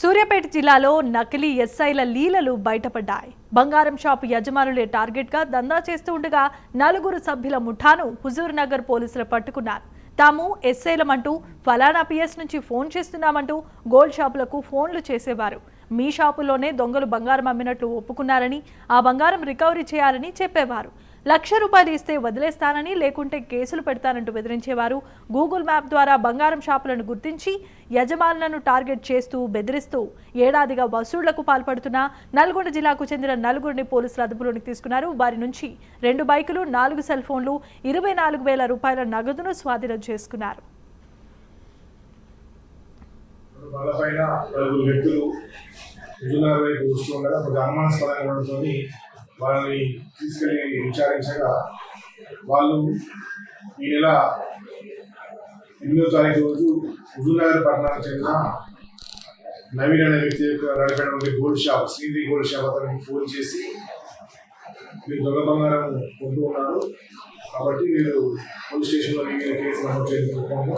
సూర్యాపేట జిల్లాలో నకిలీ ఎస్ఐల లీలలు బయటపడ్డాయి. బంగారం షాపు యజమానులే టార్గెట్గా దందా చేస్తూ ఉండగా నలుగురు సభ్యుల ముఠాను హుజూర్ నగర్ పోలీసులు పట్టుకున్నారు. తాము ఎస్ఐలమంటూ ఫలానా పిఎస్ నుంచి ఫోన్ చేస్తున్నామంటూ గోల్డ్ షాపులకు ఫోన్లు చేసేవారు. మీ షాపులోనే దొంగలు బంగారం అమ్మినట్లు ఒప్పుకున్నారని ఆ బంగారం రికవరీ చేయాలని చెప్పేవారు. లక్ష రూపాయలు ఇస్తే వదిలేస్తానని లేకుంటే కేసులు పెడతానంటూ బెదిరించేవారు. గూగుల్ మ్యాప్ ద్వారా బంగారం షాపులను గుర్తించి యజమానులను టార్గెట్ చేస్తూ బెదిరిస్తూ ఏడాదిగా వసూళ్ళకు పాల్పడుతున్న నల్గొండ జిల్లాకు చెందిన నలుగురిని పోలీసులు అదుపులోనికి తీసుకున్నారు. వారి నుంచి రెండు బైకులు నాలుగు సెల్ ఫోన్లు ఇరవై నాలుగు వేల రూపాయల నగదును స్వాధీనం చేసుకున్నారు. వాళ్ళపైన నలుగురు వ్యక్తులు విజయనగరం వైపు వస్తుండగా ఒక అనుమానాస్పదంగా ఉండటంతో వాళ్ళని తీసుకెళ్ళి విచారించగా వాళ్ళు ఈ నెల ఎనిమిదో తారీఖు రోజు హుజూర్నగర్ పట్టణానికి చెందిన నవీన్ అనే వ్యక్తి యొక్క నడిపినటువంటి gold shop Sridevi gold shop అతనికి ఫోన్ చేసి మీరు దొంగ బంగారం కొంటూ ఉన్నారు. కాబట్టి మీరు పోలీస్ స్టేషన్లో మీరు కేసు నమోదు చేసుకుంటాము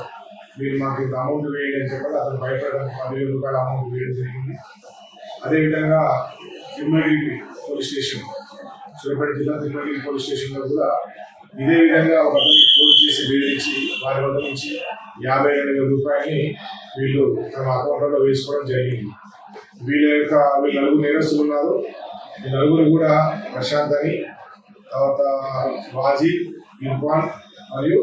మీరు మాకు ఇంత అమౌంట్ వేయండి అని చెప్పి అతను భయపడడానికి పదివేల రూపాయల అమౌంట్ వేయడం జరిగింది. అదేవిధంగా తిరుమలగిరి పోలీస్ స్టేషన్ సూర్యాపేట జిల్లా తిరుపతి పోలీస్ స్టేషన్లో కూడా ఇదే విధంగా ఒక అతనికి ఫోన్ చేసి బెదిరించి వారి వద్ద నుంచి యాభై రెండు వేల రూపాయలని వీళ్ళు తమ అకౌంట్లో వేసుకోవడం జరిగింది. వీళ్ళ యొక్క వీళ్ళు నలుగురు నేరస్తులు ఉన్నారు. ఈ నలుగురు కూడా ప్రశాంత్ అని తర్వాత వాజీ ఇర్ఫాన్ మరియు